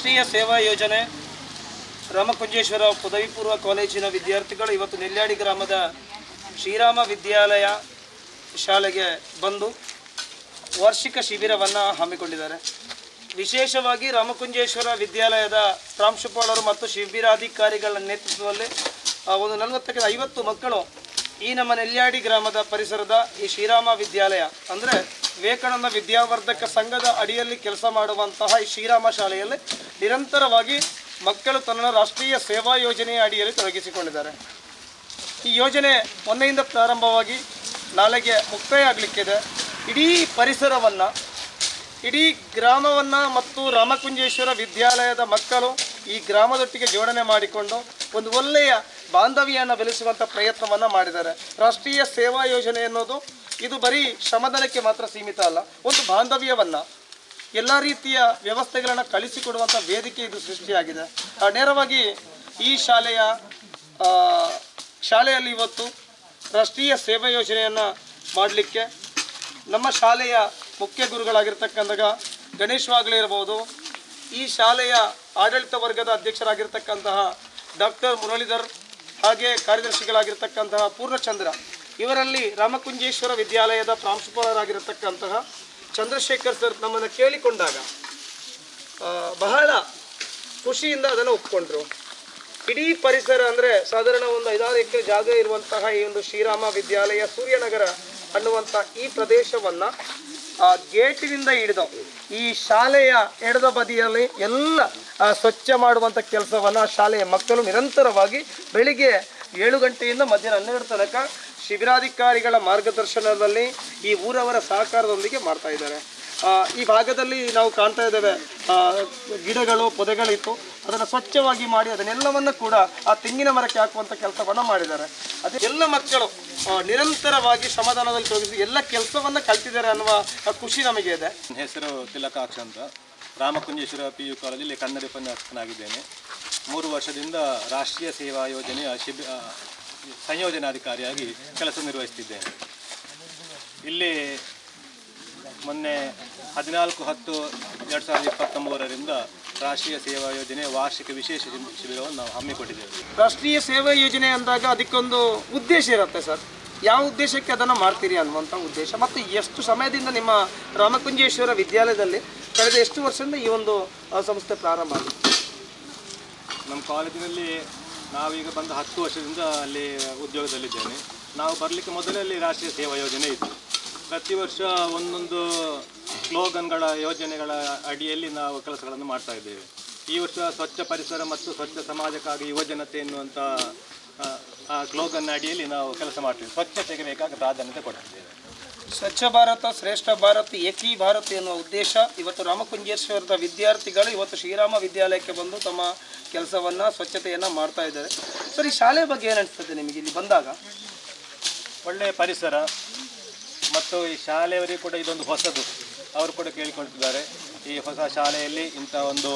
ಸೇವಾ ಯೋಜನೆ, ರಾಮಕುಂಜೇಶ್ವರ ಪದವಿ ಪೂರ್ವ ಕಾಲೇಜಿನ ವಿದ್ಯಾರ್ಥಿಗಳು ಇವತ್ತು ನೆಲ್ಯಾಡಿ ಗ್ರಾಮದ ಶ್ರೀರಾಮ ವಿದ್ಯಾಲಯ ಶಾಲೆಗೆ ಬಂದು ವಾರ್ಷಿಕ ಶಿಬಿರವನ್ನು ಹಮ್ಮಿಕೊಂಡಿದ್ದಾರೆ. ವಿಶೇಷವಾಗಿ ರಾಮಕುಂಜೇಶ್ವರ ವಿದ್ಯಾಲಯದ ಪ್ರಾಂಶುಪಾಲರು ಮತ್ತು ಶಿಬಿರಾಧಿಕಾರಿಗಳ ನೇತೃತ್ವದಲ್ಲಿ ಒಂದು ನಲವತ್ತಕ್ಕೆ ಐವತ್ತು ಮಕ್ಕಳು ಈ ನಮ್ಮ ನೆಲ್ಯಾಡಿ ಗ್ರಾಮದ ಪರಿಸರದ ಈ ಶ್ರೀರಾಮ ವಿದ್ಯಾಲಯ, ಅಂದರೆ ವಿವೇಕಾನಂದ ವಿದ್ಯಾವರ್ಧಕ ಸಂಘದ ಅಡಿಯಲ್ಲಿ ಕೆಲಸ ಮಾಡುವಂತಹ ಈ ಶ್ರೀರಾಮ ಶಾಲೆಯಲ್ಲಿ ನಿರಂತರವಾಗಿ ಮಕ್ಕಳು ತನ್ನ ರಾಷ್ಟ್ರೀಯ ಸೇವಾ ಯೋಜನೆಯ ಅಡಿಯಲ್ಲಿ ತೊಡಗಿಸಿಕೊಂಡಿದ್ದಾರೆ. ಈ ಯೋಜನೆ ಮೊನ್ನೆಯಿಂದ ಪ್ರಾರಂಭವಾಗಿ ನಾಳೆಗೆ ಮುಕ್ತಾಯ ಆಗಲಿಕ್ಕಿದೆ ಇಡೀ ಪರಿಸರವನ್ನು, ಇಡೀ ಗ್ರಾಮವನ್ನು ಮತ್ತು ರಾಮಕುಂಜೇಶ್ವರ ವಿದ್ಯಾಲಯದ ಮಕ್ಕಳು ಈ ಗ್ರಾಮದೊಟ್ಟಿಗೆ ಜೋಡಣೆ ಮಾಡಿಕೊಂಡು ಒಂದು ಒಳ್ಳೆಯ ಬಾಂಧವ್ಯವನ್ನು ಬೆಳೆಸುವಂಥ ಪ್ರಯತ್ನವನ್ನು ಮಾಡಿದ್ದಾರೆ. ರಾಷ್ಟ್ರೀಯ ಸೇವಾ ಯೋಜನೆ ಅನ್ನೋದು ಇದು ಬರೀ ಶ್ರಮದಾನಕ್ಕೆ ಮಾತ್ರ ಸೀಮಿತ ಅಲ್ಲ, ಒಂದು ಬಾಂಧವ್ಯವನ್ನು, ಎಲ್ಲ ರೀತಿಯ ವ್ಯವಸ್ಥೆಗಳನ್ನು ಕಳಿಸಿಕೊಡುವಂಥ ವೇದಿಕೆ ಇದು ಸೃಷ್ಟಿಯಾಗಿದೆ. ನೇರವಾಗಿ ಈ ಶಾಲೆಯ ಶಾಲೆಯಲ್ಲಿ ಇವತ್ತು ರಾಷ್ಟ್ರೀಯ ಸೇವಾ ಯೋಜನೆಯನ್ನು ಮಾಡಲಿಕ್ಕೆ ನಮ್ಮ ಶಾಲೆಯ ಮುಖ್ಯ ಗುರುಗಳಾಗಿರ್ತಕ್ಕಂಥ ಗಣೇಶ್ ವಾಗ್ಲೆ ಇರಬಹುದು ಈ ಶಾಲೆಯ ಆಡಳಿತ ವರ್ಗದ ಅಧ್ಯಕ್ಷರಾಗಿರ್ತಕ್ಕಂತಹ ಡಾಕ್ಟರ್ ಮುರಳೀಧರ್ ಹಾಗೆ ಕಾರ್ಯದರ್ಶಿಗಳಾಗಿರ್ತಕ್ಕಂತಹ ಪೂರ್ಣಚಂದ್ರ. ಇವರಲ್ಲಿ ರಾಮಕುಂಜೇಶ್ವರ ವಿದ್ಯಾಲಯದ ಪ್ರಾಂಶುಪಾಲರಾಗಿರತಕ್ಕಂತಹ ಚಂದ್ರಶೇಖರ್ ಸರ್ ನಮ್ಮನ್ನು ಕೇಳಿಕೊಂಡಾಗ ಬಹಳ ಖುಷಿಯಿಂದ ಅದನ್ನು ಒಪ್ಕೊಂಡ್ರು. ಇಡೀ ಪರಿಸರ ಅಂದರೆ ಸಾಧಾರಣ ಒಂದು ಐದಾರು ಎಕರೆ ಜಾಗ ಇರುವಂತಹ ಈ ಒಂದು ಶ್ರೀರಾಮ ವಿದ್ಯಾಲಯ ಸೂರ್ಯನಗರ ಅನ್ನುವಂಥ ಈ ಪ್ರದೇಶವನ್ನು ಆ ಗೇಟಿನಿಂದ ಹಿಡಿದು ಈ ಶಾಲೆಯ ಎಡದ ಬದಿಯಲ್ಲಿ ಎಲ್ಲ ಸ್ವಚ್ಛ ಮಾಡುವಂಥ ಕೆಲಸವನ್ನು ಶಾಲೆಯ ಮಕ್ಕಳು ನಿರಂತರವಾಗಿ ಬೆಳಿಗ್ಗೆ ಏಳು ಗಂಟೆಯಿಂದ ಮಧ್ಯಾಹ್ನ ಹನ್ನೆರಡು ತನಕ ಶಿಬಿರಾಧಿಕಾರಿಗಳ ಮಾರ್ಗದರ್ಶನದಲ್ಲಿ ಈ ಊರವರ ಸಹಕಾರದೊಂದಿಗೆ ಮಾಡ್ತಾ ಇದ್ದಾರೆ. ಈ ಭಾಗದಲ್ಲಿ ನಾವು ಕಾಣ್ತಾ ಇದ್ದೇವೆ ಗಿಡಗಳು, ಪೊದೆಗಳಿತ್ತು. ಅದನ್ನು ಸ್ವಚ್ಛವಾಗಿ ಮಾಡಿ ಅದನ್ನೆಲ್ಲವನ್ನು ಕೂಡ ಆ ತೆಂಗಿನ ಮರಕ್ಕೆ ಹಾಕುವಂಥ ಕೆಲಸವನ್ನು ಮಾಡಿದ್ದಾರೆ. ಅದೇ ಎಲ್ಲ ಮಕ್ಕಳು ನಿರಂತರವಾಗಿ ಶ್ರಮದಾನದಲ್ಲಿ ತೊಡಗಿಸಿ ಎಲ್ಲ ಕೆಲಸವನ್ನು ಕಲ್ತಿದ್ದಾರೆ ಅನ್ನುವ ಖುಷಿ ನಮಗೆ ಇದೆ. ನನ್ನ ಹೆಸರು ತಿಲಕಾಕ್ಷ ಅಂತ. ರಾಮಕುಂಜೇಶ್ವರ ಪಿ ಯು ಕಾಲೇಜಲ್ಲಿ ಕನ್ನಡ ಉಪನ್ಯಾಸಕನಾಗಿದ್ದೇನೆ. ಮೂರು ವರ್ಷದಿಂದ ರಾಷ್ಟ್ರೀಯ ಸೇವಾ ಯೋಜನೆಯ ಶಿಬಿ ಸಂಯೋಜನಾಧಿಕಾರಿಯಾಗಿ ಕೆಲಸ ನಿರ್ವಹಿಸ್ತಿದ್ದೇನೆ. ಇಲ್ಲಿ ಮೊನ್ನೆ ಹದಿನಾಲ್ಕು ಹತ್ತು ಎರಡು ಸಾವಿರದ ಇಪ್ಪತ್ತ ಮೂರರಿಂದ ರಾಷ್ಟ್ರೀಯ ಸೇವಾ ಯೋಜನೆ ವಾರ್ಷಿಕ ವಿಶೇಷ ಶಿಬಿ- ಶಿಬಿರವನ್ನು ನಾವು ಹಮ್ಮಿಕೊಂಡಿದ್ದೇವೆ. ರಾಷ್ಟ್ರೀಯ ಸೇವಾ ಯೋಜನೆ ಅಂದಾಗ ಅದಕ್ಕೊಂದು ಉದ್ದೇಶ ಇರುತ್ತೆ ಸರ್. ಯಾವ ಉದ್ದೇಶಕ್ಕೆ ಅದನ್ನು ಮಾಡ್ತೀರಿ ಅನ್ನುವಂಥ ಉದ್ದೇಶ. ಮತ್ತು ಎಷ್ಟು ಸಮಯದಿಂದ ನಿಮ್ಮ ರಾಮಕುಂಜೇಶ್ವರ ವಿದ್ಯಾಲಯದಲ್ಲಿ ಕಳೆದ ಎಷ್ಟು ವರ್ಷದಿಂದ ಈ ಒಂದು ಸಂಸ್ಥೆ ಪ್ರಾರಂಭ ಆಗಿದೆ? ನಮ್ಮ ಕಾಲೇಜಿನಲ್ಲಿ ನಾವೀಗ ಬಂದ ಹತ್ತು ವರ್ಷದಿಂದ ಅಲ್ಲಿ ಉದ್ಯೋಗದಲ್ಲಿದ್ದೇನೆ. ನಾವು ಬರಲಿಕ್ಕೆ ಮೊದಲೇ ಅಲ್ಲಿ ರಾಷ್ಟ್ರೀಯ ಸೇವಾ ಯೋಜನೆ ಇತ್ತು. ಪ್ರತಿ ವರ್ಷ ಒಂದೊಂದು ಸ್ಲೋಗನ್ಗಳ ಯೋಜನೆಗಳ ಅಡಿಯಲ್ಲಿ ನಾವು ಕೆಲಸಗಳನ್ನು ಮಾಡ್ತಾ ಇದ್ದೇವೆ. ಈ ವರ್ಷ ಸ್ವಚ್ಛ ಪರಿಸರ ಮತ್ತು ಸ್ವಚ್ಛ ಸಮಾಜಕ್ಕಾಗಿ ಯುವಜನತೆ ಎನ್ನುವಂಥ ಆ ಸ್ಲೋಗನ್ ಅಡಿಯಲ್ಲಿ ನಾವು ಕೆಲಸ ಮಾಡ್ತೀವಿ. ಸ್ವಚ್ಛತೆಗೆ ಬೇಕಾದ ಪ್ರಾಧಾನ್ಯತೆ ಕೊಡ್ತಿದ್ದೇವೆ. ಸ್ವಚ್ಛ ಭಾರತ ಶ್ರೇಷ್ಠ ಭಾರತ ಏಕಿ ಭಾರತ ಎನ್ನುವ ಉದ್ದೇಶ ಇವತ್ತು ರಾಮಕುಂಜೇಶ್ವರದ ವಿದ್ಯಾರ್ಥಿಗಳು ಇವತ್ತು ಶ್ರೀರಾಮ ವಿದ್ಯಾಲಯಕ್ಕೆ ಬಂದು ತಮ್ಮ ಕೆಲಸವನ್ನು ಸ್ವಚ್ಛತೆಯನ್ನು ಮಾಡ್ತಾ ಇದ್ದಾರೆ. ಸರ್ ಈ ಶಾಲೆ ಬಗ್ಗೆ ಏನು ಅನಿಸ್ತದೆ ನಿಮಗೆ? ಇಲ್ಲಿ ಬಂದಾಗ. ಒಳ್ಳೆಯ ಪರಿಸರ ಮತ್ತು ಈ ಶಾಲೆಯವರಿಗೆ ಕೂಡ ಇದೊಂದು ಹೊಸದು. ಅವರು ಕೂಡ ಕೇಳಿಕೊಳ್ತಿದ್ದಾರೆ. ಈ ಹೊಸ ಶಾಲೆಯಲ್ಲಿ ಇಂಥ ಒಂದು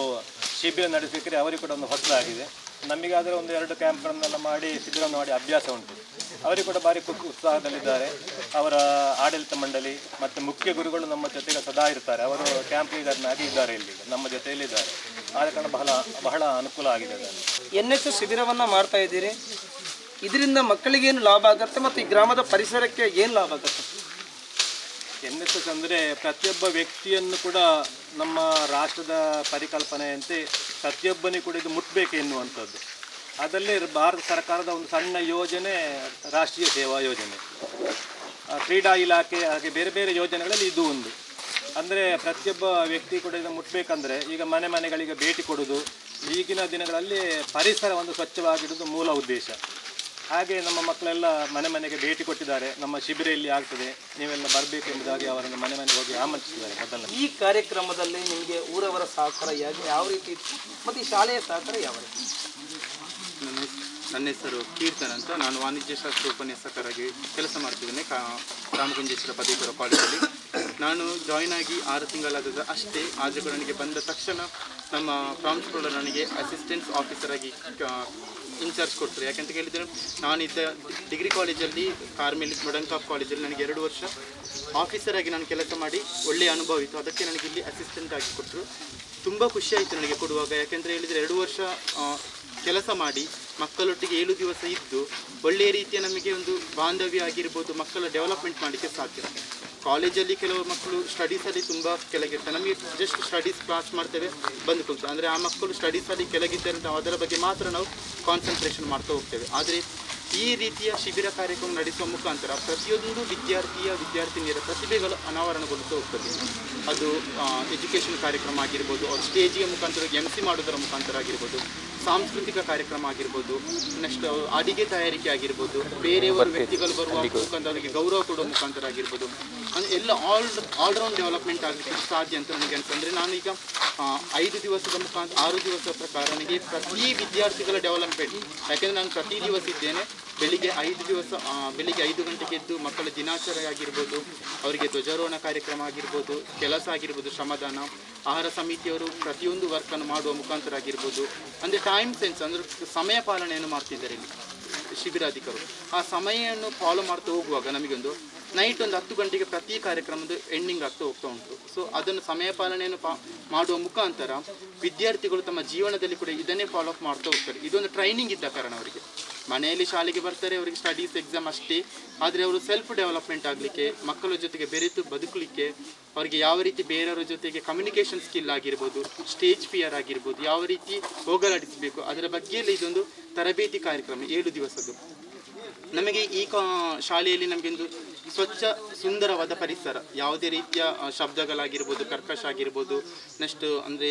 ಶಿಬಿರ ನಡೆಸಲಿಕ್ಕೆ ಅವರಿಗೆ ಕೂಡ ಒಂದು ಹೊಸದಾಗಿದೆ. ನಮಗಾದರೆ ಒಂದು ಎರಡು ಕ್ಯಾಂಪ್ಗಳನ್ನೆಲ್ಲ ಮಾಡಿ, ಶಿಬಿರವನ್ನು ಮಾಡಿ ಅಭ್ಯಾಸ ಉಂಟು. ಅವರಿಗೆ ಕೂಡ ಭಾರಿ ಉತ್ಸಾಹದಲ್ಲಿದ್ದಾರೆ. ಅವರ ಆಡಳಿತ ಮಂಡಳಿ ಮತ್ತು ಮುಖ್ಯ ಗುರುಗಳು ನಮ್ಮ ಜೊತೆಗೆ ಸದಾ ಇರ್ತಾರೆ. ಅವರು ಕ್ಯಾಂಪ್ ಲೀಡರ್ನಾಗಿ ಇದ್ದಾರೆ ಇಲ್ಲಿ, ನಮ್ಮ ಜೊತೆಯಲ್ಲಿದ್ದಾರೆ. ಆದ ಕಾರಣ ಬಹಳ ಬಹಳ ಅನುಕೂಲ ಆಗಿದೆ ಅದನ್ನು ಎನ್ ಎಸ್ ಶಿಬಿರವನ್ನು ಮಾಡ್ತಾ ಇದ್ದೀರಿ? ಇದರಿಂದ ಮಕ್ಕಳಿಗೇನು ಲಾಭ ಆಗುತ್ತೆ ಮತ್ತು ಈ ಗ್ರಾಮದ ಪರಿಸರಕ್ಕೆ ಏನು ಲಾಭ ಆಗುತ್ತೆ? ಎನ್ ಎಸ್ ಅಂದರೆ ಪ್ರತಿಯೊಬ್ಬ ವ್ಯಕ್ತಿಯನ್ನು ಕೂಡ ನಮ್ಮ ರಾಷ್ಟ್ರದ ಪರಿಕಲ್ಪನೆಯಂತೆ ಪ್ರತಿಯೊಬ್ಬನೇ ಕೂಡ ಇದು ಮುಟ್ಟಬೇಕು ಎನ್ನುವಂಥದ್ದು. ಅದರಲ್ಲಿ ಭಾರತ ಸರ್ಕಾರದ ಒಂದು ಸಣ್ಣ ಯೋಜನೆ, ರಾಷ್ಟ್ರೀಯ ಸೇವಾ ಯೋಜನೆ. ಕ್ರೀಡಾ ಇಲಾಖೆ, ಹಾಗೆ ಬೇರೆ ಬೇರೆ ಯೋಜನೆಗಳಲ್ಲಿ ಇದು ಒಂದು. ಅಂದರೆ ಪ್ರತಿಯೊಬ್ಬ ವ್ಯಕ್ತಿ ಕೂಡ ಇದನ್ನು ಮುಟ್ಟಬೇಕಂದ್ರೆ ಈಗ ಮನೆ ಮನೆಗಳಿಗೆ ಭೇಟಿ ಕೊಡೋದು, ಈಗಿನ ದಿನಗಳಲ್ಲಿ ಪರಿಸರ ಒಂದು ಸ್ವಚ್ಛವಾಗಿಡೋದು ಮೂಲ ಉದ್ದೇಶ. ಹಾಗೆ ನಮ್ಮ ಮಕ್ಕಳೆಲ್ಲ ಮನೆ ಮನೆಗೆ ಭೇಟಿ ಕೊಟ್ಟಿದ್ದಾರೆ. ನಮ್ಮ ಶಿಬಿರ ಇಲ್ಲಿ ಆಗ್ತದೆ. ನೀವೆಲ್ಲ ಬರಬೇಕು ಎಂಬುದಾಗಿ ಅವರನ್ನು ಮನೆ ಮನೆಗೆ ಹೋಗಿ ಆಮಂತ್ರಿಸಿದ್ದಾರೆ ಮೊದಲ ಈ ಕಾರ್ಯಕ್ರಮದಲ್ಲಿ ನಿಮಗೆ ಊರವರ ಸಹಕಾರ ಯಾಕೆ? ಯಾವ ರೀತಿ ಇತ್ತು? ಮತ್ತು ಈ ಶಾಲೆಯ ಸಹಕಾರ ಯಾವ ರೀತಿ? ನನ್ನ ನನ್ನ ಹೆಸರು ಕೀರ್ತನ್ ಅಂತ. ನಾನು ವಾಣಿಜ್ಯಶಾಸ್ತ್ರ ಉಪನ್ಯಾಸಕರಾಗಿ ಕೆಲಸ ಮಾಡ್ತಿದ್ದೇನೆ ಕಾ ರಾಮಗುಂಜೇಶ್ವರ ಪದವೀಧರ ಕಾಲೇಜಲ್ಲಿ ನಾನು ಜಾಯ್ನ್ ಆಗಿ ಆರು ತಿಂಗಳಾದ ಅಷ್ಟೇ. ಆದರೂ ನನಗೆ ಬಂದ ತಕ್ಷಣ ನಮ್ಮ ಪ್ರಾಂಶುಪಾಲರು ನನಗೆ ಅಸಿಸ್ಟೆಂಟ್ ಆಫೀಸರ್ ಆಗಿ ಇನ್ಚಾರ್ಜ್ ಕೊಟ್ಟರು. ಯಾಕಂತ ಕೇಳಿದರೆ, ನಾನಿದ್ದ ಡಿಗ್ರಿ ಕಾಲೇಜಲ್ಲಿ ಕಾರ್ಮೆಲ್ ಟಾಪ್ ಕಾಲೇಜಲ್ಲಿ ನನಗೆ ಎರಡು ವರ್ಷ ಆಫೀಸರ್ ಆಗಿ ನಾನು ಕೆಲಸ ಮಾಡಿ ಒಳ್ಳೆಯ ಅನುಭವ ಇತ್ತು. ಅದಕ್ಕೆ ನನಗೆ ಇಲ್ಲಿ ಅಸಿಸ್ಟೆಂಟ್ ಆಗಿ ಕೊಟ್ಟರು. ತುಂಬ ಖುಷಿ ಆಯಿತು ನನಗೆ ಕೊಡುವಾಗ. ಯಾಕೆಂದರೆ ಹೇಳಿದರೆ ಎರಡು ವರ್ಷ ಕೆಲಸ ಮಾಡಿ ಮಕ್ಕಳೊಟ್ಟಿಗೆ ಏಳು ದಿವಸ ಇದ್ದು ಒಳ್ಳೆಯ ರೀತಿಯ ನಮಗೆ ಒಂದು ಬಾಂಧವ್ಯ ಆಗಿರ್ಬೋದು, ಮಕ್ಕಳ ಡೆವಲಪ್ಮೆಂಟ್ ಮಾಡಲಿಕ್ಕೆ ಸಾಧ್ಯ. ಕಾಲೇಜಲ್ಲಿ ಕೆಲವು ಮಕ್ಕಳು ಸ್ಟಡೀಸಲ್ಲಿ ತುಂಬ ಕೆಳಗಿರ್ತಾರೆ. ನಮಗೆ ಜಸ್ಟ್ ಸ್ಟಡೀಸ್ ಕ್ಲಾಸ್ ಮಾಡ್ತೇವೆ, ಬಂದು ಕುಂತು. ಅಂದರೆ ಆ ಮಕ್ಕಳು ಸ್ಟಡೀಸಲ್ಲಿ ಕೆಳಗಿದ್ದರೆ ಅದರ ಬಗ್ಗೆ ಮಾತ್ರ ನಾವು ಕಾನ್ಸಂಟ್ರೇಷನ್ ಮಾಡ್ತಾ ಹೋಗ್ತೇವೆ. ಆದರೆ ಈ ರೀತಿಯ ಶಿಬಿರ ಕಾರ್ಯಕ್ರಮ ನಡೆಸುವ ಮುಖಾಂತರ ಪ್ರತಿಯೊಂದು ವಿದ್ಯಾರ್ಥಿಯ ವಿದ್ಯಾರ್ಥಿನಿಯರ ಪ್ರತಿಭೆಗಳು ಅನಾವರಣಗೊಳ್ಳುತ್ತಾ ಹೋಗ್ತದೆ. ಅದು ಎಜುಕೇಷನ್ ಕಾರ್ಯಕ್ರಮ ಆಗಿರ್ಬೋದು, ಅವ್ರ ಸ್ಟೇಜಿಗೆ ಮುಖಾಂತರ ಎಂ ಸಿ ಮಾಡೋದರ ಮುಖಾಂತರ ಆಗಿರ್ಬೋದು ಸಾಂಸ್ಕೃತಿಕ ಕಾರ್ಯಕ್ರಮ ಆಗಿರ್ಬೋದು ನೆಕ್ಸ್ಟ್ ಅಡಿಗೆ ತಯಾರಿಕೆ ಆಗಿರ್ಬೋದು ಬೇರೆಯವರು ವ್ಯಕ್ತಿಗಳು ಬರುವ ಮುಖಾಂತರ ಅವರಿಗೆ ಗೌರವ ಕೊಡುವ ಮುಖಾಂತರ ಆಗಿರ್ಬೋದು. ಅಂದರೆ ಎಲ್ಲ ಆಲ್ ಆಲ್ರೌಂಡ್ ಡೆವಲಪ್ಮೆಂಟ್ ಆಗಲಿಕ್ಕೆ ಸಾಧ್ಯ ಅಂತ ನನಗೆ ಅನಿಸ್ತಂದರೆ ನಾನು ಈಗ ಆ, ಐದು ದಿವಸದ ಮುಖಾಂತರ ಆರು ದಿವಸದ ಪ್ರಕಾರ ನನಗೆ ಪ್ರತಿ ವಿದ್ಯಾರ್ಥಿಗಳ ಡೆವಲಪ್ಮೆಂಟ್ ಯಾಕೆಂದರೆ ನಾನು ಪ್ರತಿ ದಿವಸ ಇದ್ದೇನೆ. ಬೆಳಿಗ್ಗೆ ಐದು ದಿವಸ ಬೆಳಿಗ್ಗೆ ಐದು ಗಂಟೆಗೆ ಎದ್ದು ಮಕ್ಕಳ ದಿನಾಚರಣೆ ಆಗಿರ್ಬೋದು, ಅವರಿಗೆ ಧ್ವಜಾರೋಹಣ ಕಾರ್ಯಕ್ರಮ ಆಗಿರ್ಬೋದು, ಕೆಲಸ ಆಗಿರ್ಬೋದು, ಶ್ರಮದಾನ, ಆಹಾರ ಸಮಿತಿಯವರು ಪ್ರತಿಯೊಂದು ವರ್ಕನ್ನು ಮಾಡುವ ಮುಖಾಂತರ ಆಗಿರ್ಬೋದು, ಅಂದರೆ ಟೈಮ್ ಸೆನ್ಸ್ ಅಂದರೆ ಸಮಯ ಪಾಲನೆಯನ್ನು ಮಾಡ್ತಿದ್ದಾರೆ ಇಲ್ಲಿ ಶಿಬಿರಾಧಿಕರು. ಆ ಸಮಯವನ್ನು ಫಾಲೋ ಮಾಡ್ತಾ ಹೋಗುವಾಗ ನಮಗೊಂದು ನೈಟ್ ಒಂದು ಹತ್ತು ಗಂಟೆಗೆ ಪ್ರತಿ ಕಾರ್ಯಕ್ರಮದ ಎಂಡಿಂಗ್ ಆಗ್ತಾ ಹೋಗ್ತಾ ಉಂಟು. ಸೊ ಅದನ್ನು ಸಮಯ ಪಾಲನೆಯನ್ನು ಪಾ, ಮಾಡುವ ಮುಖಾಂತರ ವಿದ್ಯಾರ್ಥಿಗಳು ತಮ್ಮ ಜೀವನದಲ್ಲಿ ಕೂಡ ಇದನ್ನೇ ಫಾಲೋ ಅಪ್ ಮಾಡ್ತಾ ಹೋಗ್ತಾರೆ. ಇದೊಂದು ಟ್ರೈನಿಂಗ್ ಇದ್ದ ಕಾರಣ ಅವರಿಗೆ. ಮನೆಯಲ್ಲಿ ಶಾಲೆಗೆ ಬರ್ತಾರೆ, ಅವರಿಗೆ ಸ್ಟಡೀಸ್ ಎಕ್ಸಾಮ್ ಅಷ್ಟೇ. ಆದರೆ ಅವರು ಸೆಲ್ಫ್ ಡೆವಲಪ್ಮೆಂಟ್ ಆಗಲಿಕ್ಕೆ, ಮಕ್ಕಳ ಜೊತೆಗೆ ಬೆರೆತು ಬದುಕಲಿಕ್ಕೆ, ಅವರಿಗೆ ಯಾವ ರೀತಿ ಬೇರೆಯವರ ಜೊತೆಗೆ ಕಮ್ಯುನಿಕೇಷನ್ ಸ್ಕಿಲ್ ಆಗಿರ್ಬೋದು ಸ್ಟೇಜ್ ಫಿಯರ್ ಆಗಿರ್ಬೋದು, ಯಾವ ರೀತಿ ಹೋಗಲಾಡಿಸಬೇಕು, ಅದರ ಬಗ್ಗೆಯಲ್ಲಿ ಇದೊಂದು ತರಬೇತಿ ಕಾರ್ಯಕ್ರಮ, ಏಳು ದಿವಸದ್ದು. ನಮಗೆ ಈ ಕಾ, ಶಾಲೆಯಲ್ಲಿ ನಮಗೊಂದು ಸ್ವಚ್ಛ, ಸುಂದರವಾದ ಪರಿಸರ, ಯಾವುದೇ ರೀತಿಯ ಶಬ್ದಗಳಾಗಿರ್ಬೋದು, ಕರ್ಕಶ ಆಗಿರ್ಬೋದು ನೆಕ್ಸ್ಟ್ ಅಂದರೆ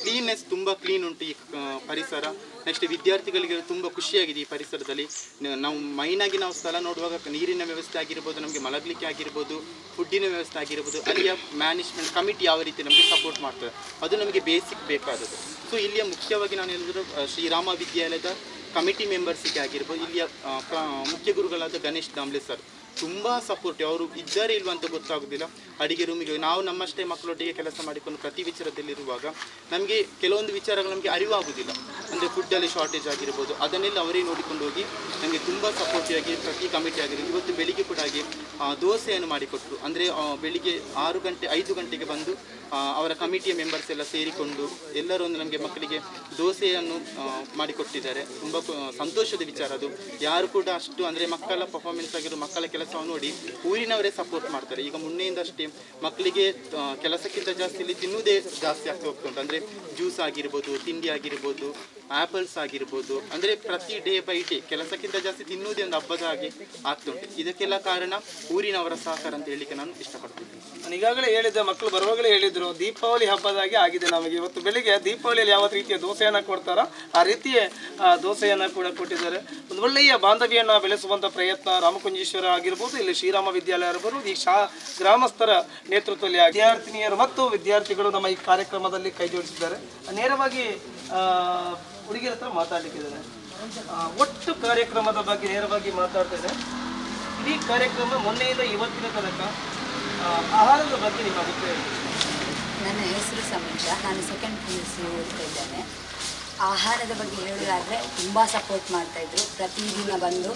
ಕ್ಲೀನ್ನೆಸ್ ತುಂಬ ಕ್ಲೀನ್ ಉಂಟು ಈ ಪರಿಸರ. ನೆಕ್ಸ್ಟ್ ವಿದ್ಯಾರ್ಥಿಗಳಿಗೆ ತುಂಬ ಖುಷಿಯಾಗಿದೆ ಈ ಪರಿಸರದಲ್ಲಿ. ನಾವು ಮೈನಾಗಿ ನಾವು ಸ್ಥಳ ನೋಡುವಾಗ ನೀರಿನ ವ್ಯವಸ್ಥೆ ಆಗಿರ್ಬೋದು, ನಮಗೆ ಮಲಗಲಿಕ್ಕೆ ಆಗಿರ್ಬೋದು ಫುಡ್ಡಿನ ವ್ಯವಸ್ಥೆ ಆಗಿರ್ಬೋದು, ಅಲ್ಲಿಯ ಮ್ಯಾನೇಜ್ಮೆಂಟ್ ಕಮಿಟಿ ಯಾವ ರೀತಿ ನಮಗೆ ಸಪೋರ್ಟ್ ಮಾಡ್ತದೆ. ಅದು ನಮಗೆ ಬೇಸಿಕ್ ಬೇಕಾದದ್ದು. ಸೊ ಇಲ್ಲಿಯ ಮುಖ್ಯವಾಗಿ ನಾನು ಹೇಳಿದ್ರು ಶ್ರೀರಾಮ ವಿದ್ಯಾಲಯದ ಕಮಿಟಿ ಮೆಂಬರ್ಸಿಗೆ ಆಗಿರ್ಬೋದು, ಇಲ್ಲಿಯ ಮುಖ್ಯ ಗುರುಗಳಾದ ಗಣೇಶ್ ದಾಮ್ಲೆ ಸರ್ ತುಂಬ ಸಪೋರ್ಟ್ ಅವರು ಇದ್ದಾರೆ ಇಲ್ವಂತ ಅಂತ ಗೊತ್ತಾಗೋದಿಲ್ಲ. ಅಡಿಗೆ ರೂಮಿಗೆ ನಾವು ನಮ್ಮಷ್ಟೇ ಮಕ್ಕಳೊಟ್ಟಿಗೆ ಕೆಲಸ ಮಾಡಿಕೊಂಡು ಪ್ರತಿ ವಿಚಾರದಲ್ಲಿರುವಾಗ ನಮಗೆ ಕೆಲವೊಂದು ವಿಚಾರಗಳು ನಮಗೆ ಅರಿವಾಗುವುದಿಲ್ಲ ಅಂದರೆ ಫುಡ್ಡಲ್ಲಿ ಶಾರ್ಟೇಜ್ ಆಗಿರ್ಬೋದು, ಅದನ್ನೆಲ್ಲ ಅವರೇ ನೋಡಿಕೊಂಡು ಹೋಗಿ ನಮಗೆ ತುಂಬ ಸಪೋರ್ಟಿಯಾಗಿ ಪ್ರತಿ ಕಮಿಟಿ ಆಗಿರ್ಬೋದು, ಇವತ್ತು ಬೆಳಿಗ್ಗೆ ಕೂಡ ಹಾಗೆ ದೋಸೆಯನ್ನು ಮಾಡಿಕೊಟ್ಟರು ಅಂದರೆ ಬೆಳಿಗ್ಗೆ ಆರು ಗಂಟೆ, ಐದು ಗಂಟೆಗೆ ಬಂದು ಅವರ ಕಮಿಟಿಯ ಮೆಂಬರ್ಸ್ ಎಲ್ಲ ಸೇರಿಕೊಂಡು ಎಲ್ಲರೂ ನಮಗೆ ಮಕ್ಕಳಿಗೆ ದೋಸೆಯನ್ನು ಮಾಡಿಕೊಟ್ಟಿದ್ದಾರೆ. ತುಂಬ ಸಂತೋಷದ ವಿಚಾರ ಅದು. ಯಾರು ಕೂಡ ಅಷ್ಟು, ಅಂದರೆ ಮಕ್ಕಳ ಪರ್ಫಾರ್ಮೆನ್ಸ್ ಆಗಿರೋ ಮಕ್ಕಳ ಕೆಲಸವನ್ನು ನೋಡಿ ಊರಿನವರೇ ಸಪೋರ್ಟ್ ಮಾಡ್ತಾರೆ. ಈಗ ಮುನ್ನೆಯಿಂದಷ್ಟೇ ಮಕ್ಕಳಿಗೆ ಕೆಲಸಕ್ಕಿಂತ ಜಾಸ್ತಿ ಇಲ್ಲಿ ತಿನ್ನುವುದೇ ಜಾಸ್ತಿ ಆಗ್ತಾ ಹೋಗ್ತುಂಟು. ಅಂದರೆ ಜ್ಯೂಸ್ ಆಗಿರ್ಬೋದು, ತಿಂಡಿ ಆಗಿರ್ಬೋದು ಆ್ಯಪಲ್ಸ್ ಆಗಿರ್ಬೋದು. ಅಂದರೆ ಪ್ರತಿ ಡೇ ಬೈ ಡೇ ಕೆಲಸಕ್ಕಿಂತ ಜಾಸ್ತಿ ತಿನ್ನುವುದೇ ಒಂದು ಹಬ್ಬದ ಹಾಗೆ ಆಗ್ತುಂಟು. ಇದಕ್ಕೆಲ್ಲ ಕಾರಣ ಊರಿನವರ ಸಹಕಾರ ಅಂತ ಹೇಳಲಿಕ್ಕೆ ನಾನು ಇಷ್ಟಪಡ್ತೀನಿ. ನಾನು ಈಗಾಗಲೇ ಹೇಳಿದ್ದೆ ಮಕ್ಕಳು ಬರುವಾಗಲೇ ಹೇಳಿದರು, ದೀಪಾವಳಿ ಹಬ್ಬದಾಗೆ ಆಗಿದೆ ನಮಗೆ. ಇವತ್ತು ಬೆಳಿಗ್ಗೆ ದೀಪಾವಳಿಯಲ್ಲಿ ಯಾವ ರೀತಿಯ ದೋಸೆಯನ್ನು ಕೊಡ್ತಾರೋ ಆ ರೀತಿಯ ದೋಸೆಯನ್ನು ಕೂಡ ಕೊಟ್ಟಿದ್ದಾರೆ. ಒಂದು ಒಳ್ಳೆಯ ಬಾಂಧವ್ಯವನ್ನು ಬೆಳೆಸುವಂಥ ಪ್ರಯತ್ನ ರಾಮಕುಂಜೇಶ್ವರ ಆಗಿರ್ಬೋದು. ಇಲ್ಲಿ ಶ್ರೀರಾಮ ವಿದ್ಯಾಲಯ ಆಗಿರ್ಬೋದು ಈ ಶಾ, ಗ್ರಾಮಸ್ಥರ ನೇತೃತ್ವದಲ್ಲಿ ವಿದ್ಯಾರ್ಥಿನಿಯರು ಮತ್ತು ವಿದ್ಯಾರ್ಥಿಗಳು ನಮ್ಮ ಈ ಕಾರ್ಯಕ್ರಮದಲ್ಲಿ ಕೈಜೋಡಿಸಿದ್ದಾರೆ ನೇರವಾಗಿ ಹುಡುಗಿಯರ ಹತ್ರ ಮಾತಾಡಲಿಕ್ಕಿದ್ದಾರೆ ಒಟ್ಟು ಕಾರ್ಯಕ್ರಮದ ಬಗ್ಗೆ ನೇರವಾಗಿ ಮಾತಾಡ್ತೇನೆ ಇಡೀ ಕಾರ್ಯಕ್ರಮ ಮೊನ್ನೆಯಿಂದ ಇವತ್ತಿನ ತನಕ ಆಹಾರದ ಬಗ್ಗೆ ನಿಮ್ಮ ಅಭಿಪ್ರಾಯ ನನ್ನ ಹೆಸರು ಸಮೀಕ್ಷಾ ನಾನು ಸೆಕೆಂಡ್ ಪಿ ಯು ಸಿ ಓದ್ತಾ ಇದ್ದೇನೆ. ಆಹಾರದ ಬಗ್ಗೆ ಹೇಳೋದಾದರೆ ತುಂಬ ಸಪೋರ್ಟ್ ಮಾಡ್ತಾಯಿದ್ರು ಪ್ರತಿದಿನ ಬಂದು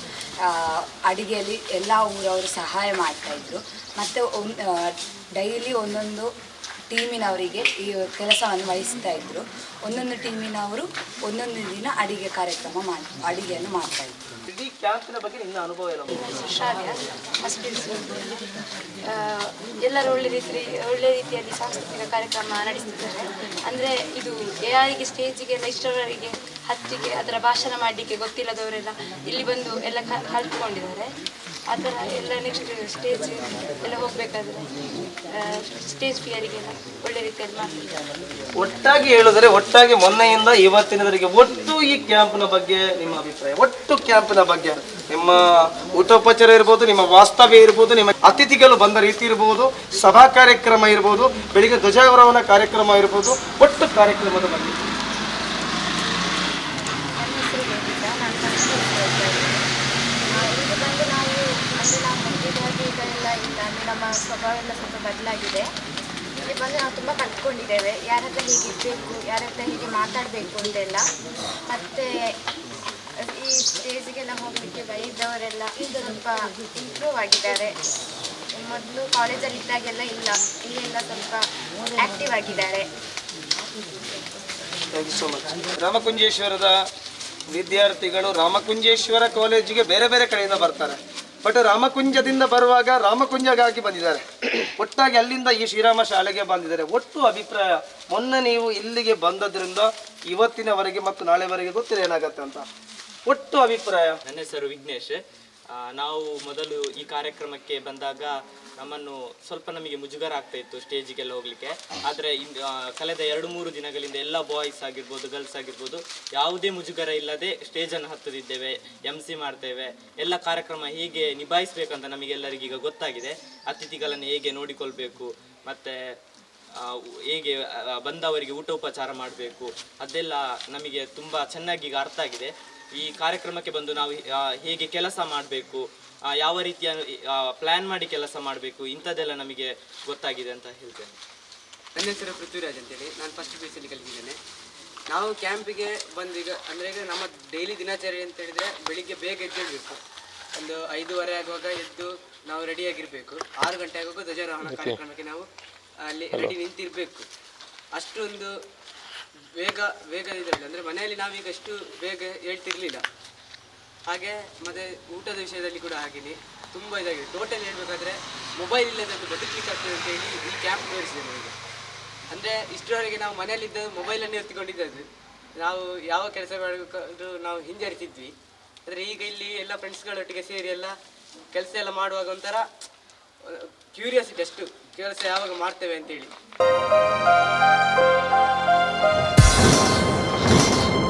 ಅಡುಗೆಯಲ್ಲಿ ಎಲ್ಲ ಊರವರು ಸಹಾಯ ಮಾಡ್ತಾಯಿದ್ರು ಮತ್ತು ಒನ್ ಡೈಲಿ ಒಂದೊಂದು ಟೀಮಿನವರಿಗೆ ಈ ಕೆಲಸವನ್ನು ವಹಿಸ್ತಾ ಒಂದೊಂದು ಟೀಮಿನವರು ಒಂದೊಂದು ದಿನ ಅಡುಗೆ ಕಾರ್ಯಕ್ರಮ ಮಾಡಿ, ಅಡುಗೆಯನ್ನು ಮಾಡ್ತಾಯಿದ್ರು ಕ್ಯಾಂಪಿನ ಬಗ್ಗೆ ನಿನ್ನ ಅನುಭವ ಏನು ಶ್ರಾವ್ಯ ಎಲ್ಲರೂ ಒಳ್ಳೆ ರೀತಿ ಒಳ್ಳೆ ರೀತಿಯಲ್ಲಿ ಸಾಂಸ್ಕೃತಿಕ ಕಾರ್ಯಕ್ರಮ ನಡೆಸ್ತಿದ್ದಾರೆ. ಅಂದರೆ ಇದು ಯಾರಿಗೆ ಸ್ಟೇಜಿಗೆಲ್ಲ ಇಷ್ಟರವರಿಗೆ ಹತ್ತಿಗೆ ಅದರ ಭಾಷಣ ಮಾಡಲಿಕ್ಕೆ ಗೊತ್ತಿಲ್ಲದವರೆಲ್ಲ ಇಲ್ಲಿ ಬಂದು ಎಲ್ಲ ಕಲ್ತ್ಕೊಂಡಿದ್ದಾರೆ. ಆ ಥರ ಎಲ್ಲ ನೆಕ್ಸ್ಟ್ ಸ್ಟೇಜ್ ಎಲ್ಲ ಹೋಗಬೇಕಾದ್ರೆ ಸ್ಟೇಜ್ ಫಿಯರಿಗೆಲ್ಲ ಒಳ್ಳೆ ರೀತಿಯಲ್ಲಿ ಮಾಡ್ತಿದ್ದಾರೆ. ಒಟ್ಟಾಗಿ ಹೇಳಿದರೆ ಒಟ್ಟಾಗಿ ಮೊನ್ನೆಯಿಂದ ಇವತ್ತಿನವರೆಗೆ ಒಟ್ಟು ಈ ಕ್ಯಾಂಪ್ನ ಬಗ್ಗೆ ನಿಮ್ಮ ಅಭಿಪ್ರಾಯ? ಒಟ್ಟು ಕ್ಯಾಂಪ್ನ ಬಗ್ಗೆ. ನಿಮ್ಮ ಊಟೋಪಚಾರ ಇರ್ಬೋದು, ನಿಮ್ಮ ವಾಸ್ತವ್ಯ ಇರ್ಬೋದು, ನಿಮ್ಮ ಅತಿಥಿಗಳು ಬಂದ ರೀತಿ ಇರ್ಬೋದು, ಸಭಾ ಕಾರ್ಯಕ್ರಮ ಇರ್ಬೋದು, ಬೆಳಿಗ್ಗೆ ಧ್ವಜಾರೋಹಣ ಕಾರ್ಯಕ್ರಮ ಇರ್ಬೋದು, ಒಟ್ಟು ಕಾರ್ಯಕ್ರಮದ ಬಗ್ಗೆ. ಸ್ವಭಾವ ಎಲ್ಲ ಸ್ವಲ್ಪ ಬದಲಾಗಿದೆ. ಬಂದು ನಾವು ತುಂಬ ಕಲ್ತ್ಕೊಂಡಿದ್ದೇವೆ ಯಾರ ಹತ್ರ ಹೀಗೆ ಇರಬೇಕು ಯಾರ ಹತ್ರ ಹೀಗೆ ಮಾತಾಡಬೇಕು ಅಂತೆಲ್ಲ. ಮತ್ತು ಈ ಸ್ಟೇಜ್ಗೆಲ್ಲ ಹೋಗಲಿಕ್ಕೆ ಬೈದವರೆಲ್ಲ ಈಗ ಸ್ವಲ್ಪ ಇಂಪ್ರೂವ್ ಆಗಿದ್ದಾರೆ. ಮೊದಲು ಕಾಲೇಜಲ್ಲಿ ಇದ್ದಾಗೆಲ್ಲ ಇಲ್ಲ. ಇಲ್ಲೆಲ್ಲ ಸ್ವಲ್ಪ ಆ್ಯಕ್ಟಿವ್ ಆಗಿದ್ದಾರೆ. ರಾಮಕುಂಜೇಶ್ವರದ ವಿದ್ಯಾರ್ಥಿಗಳು ರಾಮಕುಂಜೇಶ್ವರ ಕಾಲೇಜಿಗೆ ಬೇರೆ ಬೇರೆ ಕಡೆಯಿಂದ ಬರ್ತಾರೆ. ಬಟ್ ರಾಮಕುಂಜದಿಂದ ಬರುವಾಗ ರಾಮಕುಂಜಗಾಗಿ ಬಂದಿದ್ದಾರೆ. ಒಟ್ಟಾಗಿ ಅಲ್ಲಿಂದ ಈ ಶ್ರೀರಾಮ ಶಾಲೆಗೆ ಬಂದಿದ್ದಾರೆ. ಒಟ್ಟು ಅಭಿಪ್ರಾಯ ಮೊನ್ನೆ ನೀವು ಇಲ್ಲಿಗೆ ಬಂದದ್ರಿಂದ ಇವತ್ತಿನವರೆಗೆ ಮತ್ತು ನಾಳೆವರೆಗೆ ಗೊತ್ತಿಲ್ಲ ಏನಾಗತ್ತೆ ಅಂತ. ಒಟ್ಟು ಅಭಿಪ್ರಾಯ. ನನ್ನ ಹೆಸರು ವಿಘ್ನೇಶ್. ನಾವು ಮೊದಲು ಈ ಕಾರ್ಯಕ್ರಮಕ್ಕೆ ಬಂದಾಗ ನಮ್ಮನ್ನು ಸ್ವಲ್ಪ ನಮಗೆ ಮುಜುಗರ ಆಗ್ತಾ ಇತ್ತು ಸ್ಟೇಜಿಗೆಲ್ಲ ಹೋಗ್ಲಿಕ್ಕೆ. ಆದರೆ ಕಳೆದ ಎರಡು ಮೂರು ದಿನಗಳಿಂದ ಎಲ್ಲ ಬಾಯ್ಸ್ ಆಗಿರ್ಬೋದು, ಗರ್ಲ್ಸ್ ಆಗಿರ್ಬೋದು, ಯಾವುದೇ ಮುಜುಗರ ಇಲ್ಲದೆ ಸ್ಟೇಜನ್ನು ಹತ್ತದಿದ್ದೇವೆ ಎಂ ಸಿ ಮಾಡ್ತೇವೆ. ಎಲ್ಲ ಕಾರ್ಯಕ್ರಮ ಹೇಗೆ ನಿಭಾಯಿಸಬೇಕಂತ ನಮಗೆಲ್ಲರಿಗೆ ಈಗ ಗೊತ್ತಾಗಿದೆ. ಅತಿಥಿಗಳನ್ನು ಹೇಗೆ ನೋಡಿಕೊಳ್ಬೇಕು, ಮತ್ತು ಹೇಗೆ ಬಂದವರಿಗೆ ಊಟ ಉಪಚಾರ ಮಾಡಬೇಕು, ಅದೆಲ್ಲ ನಮಗೆ ತುಂಬ ಚೆನ್ನಾಗಿ ಈಗ ಅರ್ಥ ಆಗಿದೆ. ಈ ಕಾರ್ಯಕ್ರಮಕ್ಕೆ ಬಂದು ನಾವು ಹೇಗೆ ಕೆಲಸ ಮಾಡಬೇಕು ಯಾವ ರೀತಿಯ ಪ್ಲ್ಯಾನ್ ಮಾಡಿ ಕೆಲಸ ಮಾಡಬೇಕು ಇಂಥದ್ದೆಲ್ಲ ನಮಗೆ ಗೊತ್ತಾಗಿದೆ ಅಂತ ಹೇಳ್ತೇನೆ. ನನ್ನ ಹೆಸರು ಪೃಥ್ವಿರಾಜ್ ಅಂತೇಳಿ. ನಾನು ಫಸ್ಟ್ ಪಿ ಸಿಲಿ ಕಲಿತಿದ್ದೇನೆ. ನಾವು ಕ್ಯಾಂಪಿಗೆ ಬಂದು ಈಗ ಅಂದರೆ ಈಗ ನಮ್ಮ ಡೈಲಿ ದಿನಚರಿ ಅಂತ ಹೇಳಿದರೆ ಬೆಳಿಗ್ಗೆ ಬೇಗ ಎದ್ದೇಳಬೇಕು. ಒಂದು ಐದೂವರೆ ಆಗುವಾಗ ಎದ್ದು ನಾವು ರೆಡಿಯಾಗಿರಬೇಕು ಆರು ಗಂಟೆ ಆಗುವಾಗ ಧ್ವಜಾರೋಹಣ ಕಾರ್ಯಕ್ರಮಕ್ಕೆ ನಾವು ಅಲ್ಲಿ ರೆಡಿ ನಿಂತಿರಬೇಕು. ಅಷ್ಟೊಂದು ವೇಗ ವೇಗ ಇದರಲ್ಲಿ. ಅಂದರೆ ಮನೆಯಲ್ಲಿ ನಾವೀಗ ಅಷ್ಟು ಬೇಗ ಹೇಳ್ತಿರ್ಲಿಲ್ಲ. ಹಾಗೆ ಮತ್ತೆ ಊಟದ ವಿಷಯದಲ್ಲಿ ಕೂಡ ಹಾಗೇನೆ. ತುಂಬ ಇದಾಗಿದೆ. ಟೋಟಲ್ ಹೇಳಬೇಕಾದ್ರೆ ಮೊಬೈಲ್ ಇಲ್ಲದಂತೂ ಬದುಕಲಿಕ್ಕೆ ಆಗ್ತದೆ ಅಂತ ಹೇಳಿ ಈ ಕ್ಯಾಂಪ್ ತೋರಿಸಿದೆ ನಮಗೆ. ಅಂದರೆ ಇಷ್ಟರವರೆಗೆ ನಾವು ಮನೆಯಲ್ಲಿದ್ದ ಮೊಬೈಲನ್ನು ಎತ್ತಿಕೊಂಡಿದ್ದದ್ದು ನಾವು ಯಾವ ಕೆಲಸ ಮಾಡಬೇಕಾದ್ರೂ ನಾವು ಹಿಂಜರಿತಿದ್ವಿ. ಆದರೆ ಈಗ ಇಲ್ಲಿ ಎಲ್ಲ ಫ್ರೆಂಡ್ಸ್ಗಳೊಟ್ಟಿಗೆ ಸೇರಿ ಎಲ್ಲ ಕೆಲಸ ಎಲ್ಲ ಮಾಡುವಾಗ ಒಂಥರ ಕ್ಯೂರಿಯಾಸಿಟಿ ಅಷ್ಟು. ಕೆಲಸ ಯಾವಾಗ ಮಾಡ್ತೇವೆ ಅಂತೇಳಿ.